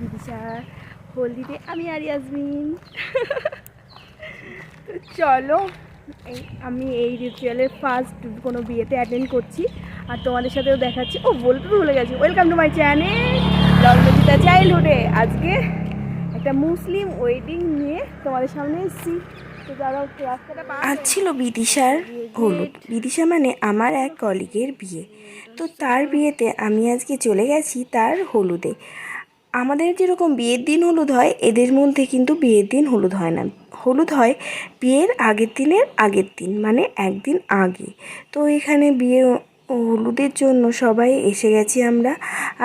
বিদিশা হলদিতে আমি আর ইয়াসমিন। তো চলো এই আমি এই রিচুয়ালের ফার্স্ট কোনো বিয়েতে অ্যাটেন্ড করছি আর তোমাদের সাথেও দেখাচ্ছি। ও বলতে ভুলে গেছি। Welcome to my channel Lagnajita চাইল্ডহুডে আজকে একটা মুসলিম ওয়েডিং নিয়ে তোমাদের সামনে এসেছি। আজ ছিল বিদিশার হলুদ। বিদিশা মানে আমার এক কলিগের বিয়ে। তো তার বিয়েতে আমি আজকে চলে গেছি তার হলুদে। আমাদের যেরকম বিয়ের দিন হলুদ হয়, এদের মধ্যে কিন্তু বিয়ের দিন হলুদ হয় না। হলুদ হয় বিয়ের আগের দিনের আগের দিন মানে একদিন আগে। তো এখানে বিয়ের হলুদের জন্য সবাই এসে গেছি আমরা।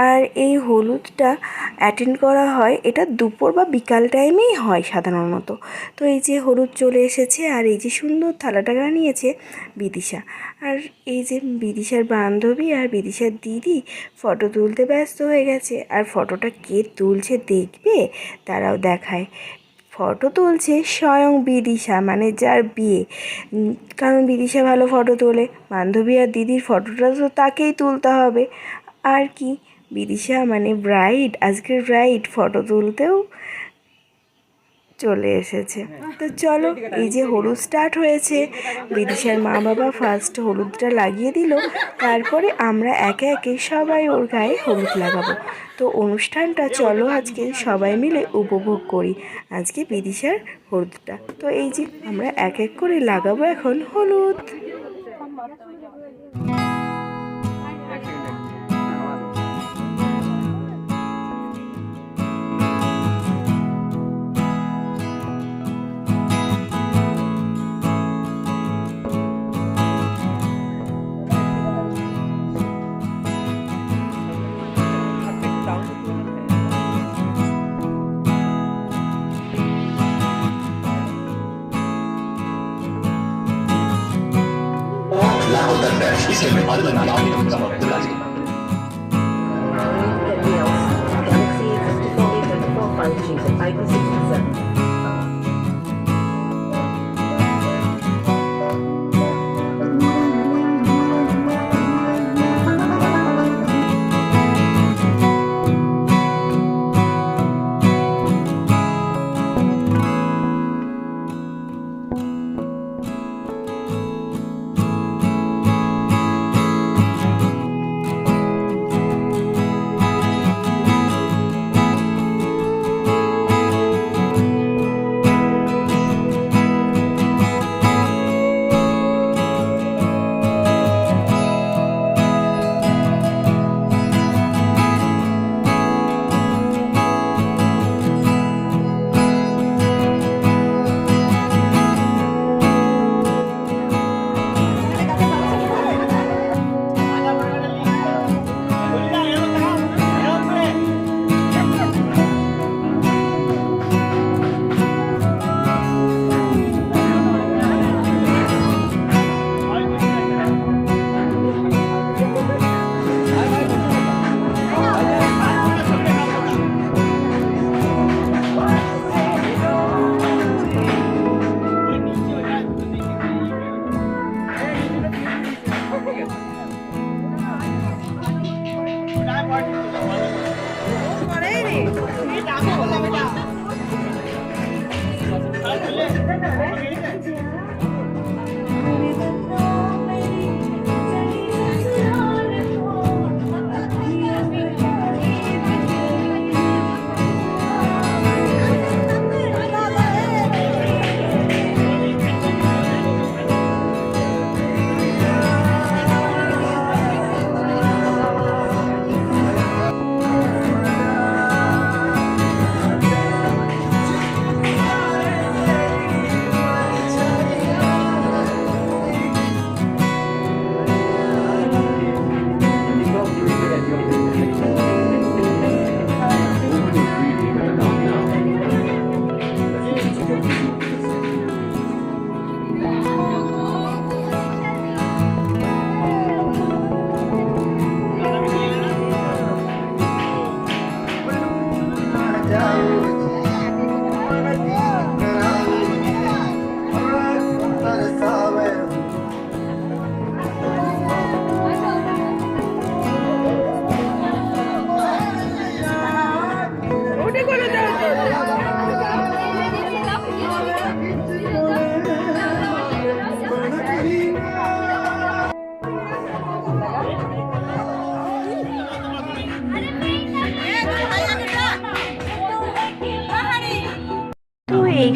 আর এই হলুদটা অ্যাটেন্ড করা হয়, এটা দুপুর বা বিকাল টাইমেই হয় সাধারণত। তো এই যে হলুদ চলে এসেছে, আর এই যে সুন্দর থালাটা নিয়েছে বিদিশা। আর এই যে বিদিশার বান্ধবী আর বিদিশার দিদি ফটো তুলতে ব্যস্ত হয়ে গেছে। আর ফটোটা কে তুলছে দেখবে? তারাও দেখায়। ফটো তুলছে স্বয়ং বিদিশা মানে যার বিয়ে। কারণ বিদিশা ভালো ফটো তোলে, বান্ধবী আর দিদির ফটোটা তো তাকেই তুলতে হবে। আর কি, বিদিশা মানে ব্রাইড, আজকের ব্রাইড ফটো তুলতেও চলে এসেছে। তো চলো, এই যে হলুদ স্টার্ট হয়েছে, বিদিশার মা বাবা ফার্স্ট হলুদটা লাগিয়ে দিল, তারপরে আমরা একে একে সবাই ওর গায়ে হলুদ লাগাবো। তো অনুষ্ঠানটা চলো আজকে সবাই মিলে উপভোগ করি। আজকে বিদিশার হলুদটা। তো এই যে আমরা এক এক করে লাগাবো এখন হলুদ। அந்த சிஸ்டம் அதுல நான்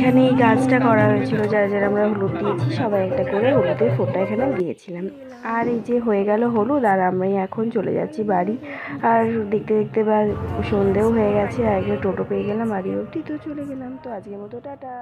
এখানে এই গাছটা করা হয়েছিল, যারা যারা আমরা হলুদ দিয়েছি, সবাই একটা করে হলুদের ফোটা এখানে দিয়েছিলাম। আর এই যে হয়ে গেল হলুদ, আর আমি এখন চলে যাচ্ছি বাড়ি। আর দেখতে দেখতে বা সন্ধেও হয়ে গেছে, আর একটা টোটো পেয়ে গেলাম বাড়ি অবধি তো চলে গেলাম। তো আজকের মতো, টাটা।